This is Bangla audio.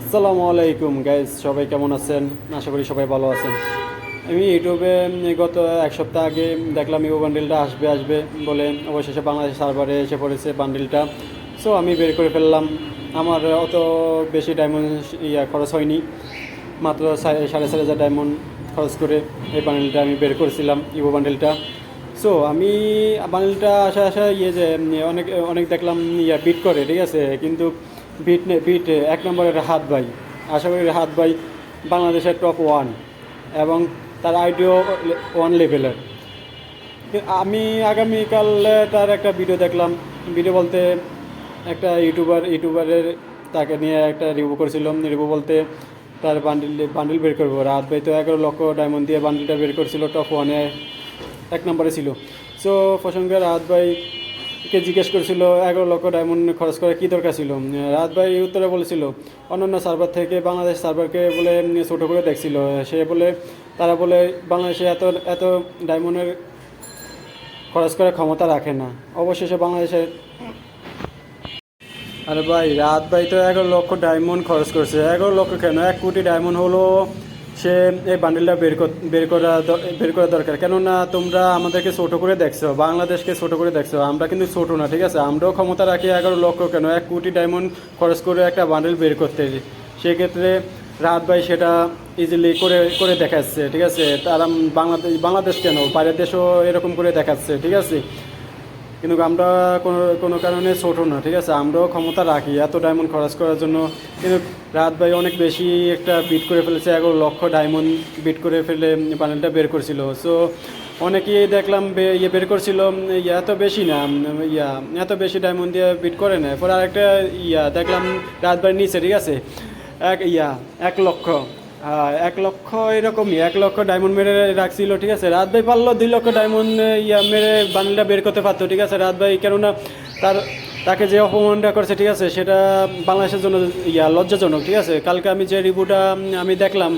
আসসালামু আলাইকুম গাইজ সবাই কেমন আছেন? আশা করি সবাই ভালো আছেন। আমি ইউটিউবে গত এক সপ্তাহ আগে দেখলাম ইউ বান্ডিলটা আসবে আসবে বলে অবশেষে বাংলাদেশ সার্ভারে এসে পড়েছে বান্ডিলটা সো আমি বের করে ফেললাম। আমার অত বেশি ডায়মন্ড ইয়া খরচ হয়নি। মাত্র সাড়ে চার হাজার ডায়মন্ড খরচ করে এই বান্ডিলটা আমি বের করেছিলাম ইভো বান্ডিলটা সো আমি বান্ডিলটা আসা আসা ইয়ে যে অনেক অনেক দেখলাম ইয়া বিট করে, ঠিক আছে? কিন্তু বিট বিট এক নম্বরের হাত ভাই। আশা করি হাত ভাই বাংলাদেশের টপ ওয়ান এবং তার আইডিও ওয়ান লেভেলের আমি আগামীকাল তার একটা ভিডিও দেখলাম। ভিডিও বলতে একটা ইউটিউবার ইউটিউবারের তাকে নিয়ে একটা রিভিউ করেছিলাম। রিভিউ বলতে তার বান্ডিল বান্ডিল বের করব। রাত ভাই তো এগারো লক্ষ ডায়মন্ড দিয়ে বান্ডিলটা বের করেছিল টপ ওয়ানে এক নম্বরে ছিল। সো প্রসঙ্গে রাত ভাই কে জিজ্ঞেস করেছিল, এগারো লক্ষ ডায়মন্ড খরচ করে কী দরকার ছিল? রাত ভাই উত্তরে বলেছিল, অন্যান্য সার্ভার থেকে বাংলাদেশ সার্ভারকে বলে ছোটো করে দেখছিল। সে বলে, তারা বলে, বাংলাদেশে এত এত ডায়মন্ডের খরচ করার ক্ষমতা রাখে না। অবশেষে বাংলাদেশে আরে ভাই, রাত ভাই তো এগারো লক্ষ ডায়মন্ড খরচ করছে। এগারো লক্ষ কেন? এক কোটি ডায়মন্ড হলো সে এই বান্ডেলটা বের বের করা বের করা দরকার। কেননা তোমরা আমাদেরকে ছোট করে দেখছ, বাংলাদেশকে ছোট করে দেখছ। আমরা কিন্তু ছোট না, ঠিক আছে? আমরাও ক্ষমতা রাখি এগারো লক্ষ কেন? এক কোটি ডায়মন্ড খরচ করে একটা বান্ডেল বের করতে। সেক্ষেত্রে রাত ভাই সেটা ইজিলি করে করে দেখাচ্ছে, ঠিক আছে? তারা বাংলাদেশ বাংলাদেশ কেন? বাইরের দেশও এরকম করে দেখাচ্ছে, ঠিক আছে? কিন্তু আমরা কোনো কোনো কারণে ছোটো না ঠিক আছে? আমরাও ক্ষমতা রাখি এত ডায়মন্ড খরচ করার জন্য। কিন্তু রাত ভাই অনেক বেশি একটা বিট করে ফেলেছে এগারো লক্ষ ডায়মন্ড বিট করে ফেলে প্যানেলটা বের করছিল। সো অনেকেই দেখলাম ইয়ে বের করছিল উম, এত বেশি না ইয়া এত বেশি ডায়মন্ড দিয়ে বিট করে না। পরে আরেকটা ইয়া দেখলাম রাত ভাই নিচে ঠিক আছে? এক ইয়া এক লক্ষ। হ্যাঁ এক লক্ষ এরকমই, এক লক্ষ ডায়মন্ড মেরে রাখছিল, ঠিক আছে? রাত ভাই পারল, দুই লক্ষ ডায়মন্ড ইয়া মেরে বান্ডেলটা বের করতে পারতো, ঠিক আছে? রাত ভাই, কেননা তার, তাকে যে অপমানটা করছে, ঠিক আছে, সেটা বাংলাদেশের জন্য, ইয়া, লজ্জাজনক, ঠিক আছে? কালকে আমি যে রিভিউটা আমি দেখলাম